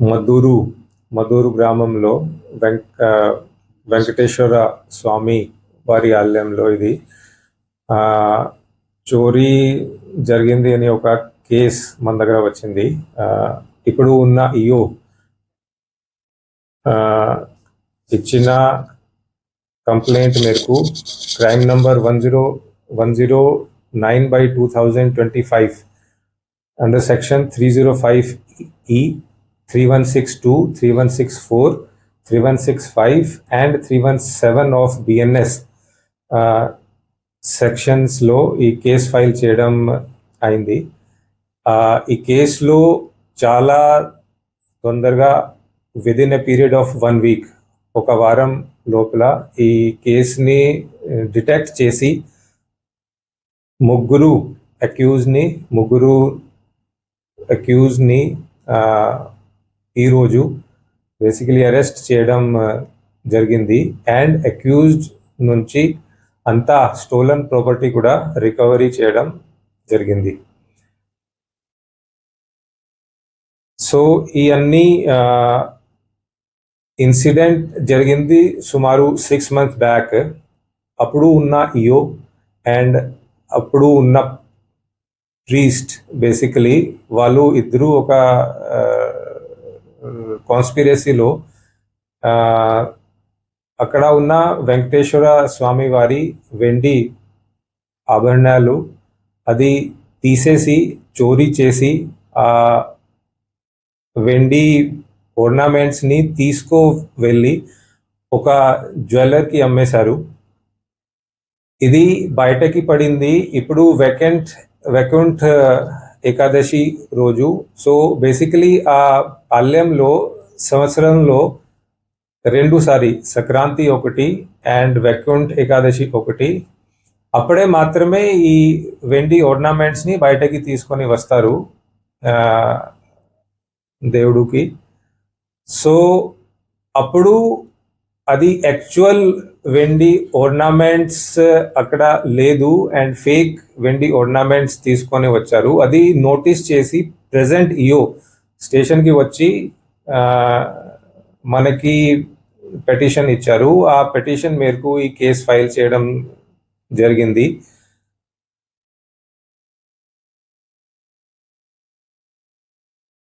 మధూరు మధూరు గ్రామంలో వెంక వెంకటేశ్వర స్వామి వారి ఆలయంలో ఇది. చోరీ జరిగింది అని ఒక కేస్ మన దగ్గర వచ్చింది. ఇప్పుడు ఉన్న ఇయో ఇచ్చిన కంప్లైంట్ మేరకు crime number one zero one zero nine by two thousand twenty five and section three zero five E three one six two three one six four 3165 and 317 of bns uh, సెక్షన్స్లో ఈ case file చేయడం అయింది. ఈ కేసులో చాలా తొందరగా within a period of one week ఒక వారం లోపల ఈ కేసుని డిటెక్ట్ చేసి ముగ్గురు అక్యూజ్ని ముగ్గురు అక్యూజ్ని ఈరోజు బేసికలీ అరెస్ట్ చేయడం జరిగింది. అండ్ అక్యూజ్డ్ నుంచి అంతా స్టోలన్ ప్రాపర్టీ కూడా రికవరీ చేయడం జరిగింది. సో ఈ అన్ని ఇన్సిడెంట్ జరిగింది సుమారు సిక్స్ మంత్స్ బ్యాక్ అప్పుడు ఉన్న ఇయో అండ్ అప్పుడు ఉన్న ప్రీస్ట్ బేసికలీ వాళ్ళు ఇద్దరు ఒక కాన్స్పిరసీలో అక్కడ ఉన్న వెంకటేశ్వర స్వామి వారి వెండి ఆభరణాలు అది తీసేసి చోరీ చేసి ఆ వెండి ornaments-ని తీసుకో వెళ్ళి ఒక జ్యువెలర్కి అమ్మేశారు. ఇది బయటకి పడింది. ఇప్పుడు వెకెంట్ వెకెంట్ ఏకాదశి రోజు. సో బేసికలీ ఆ పాల్యంలో సంవత్సరంలో రెండు సారి సంక్రాంతి ఒకటి అండ్ వెకుంఠ ఏకాదశి ఒకటి. అప్పుడే మాత్రమే ఈ వెండి ఓర్నమెంట్స్ని ని బయటకి తీసుకొని వస్తారు దేవుడికి. సో అప్పుడు అది యాక్చువల్ వెండి ఓర్నమెంట్స్ uh, అక్కడ లేదు అండ్ ఫేక్ వెండి ఓర్నమెంట్స్ తీసుకొని వచ్చారు. అది నోటీస్ చేసి ప్రెసెంట్ ఇయో స్టేషన్కి వచ్చి మనకి పెటిషన్ ఇచ్చారు. ఆ పెటిషన్ మేరకు ఈ కేసు ఫైల్ చేయడం జరిగింది.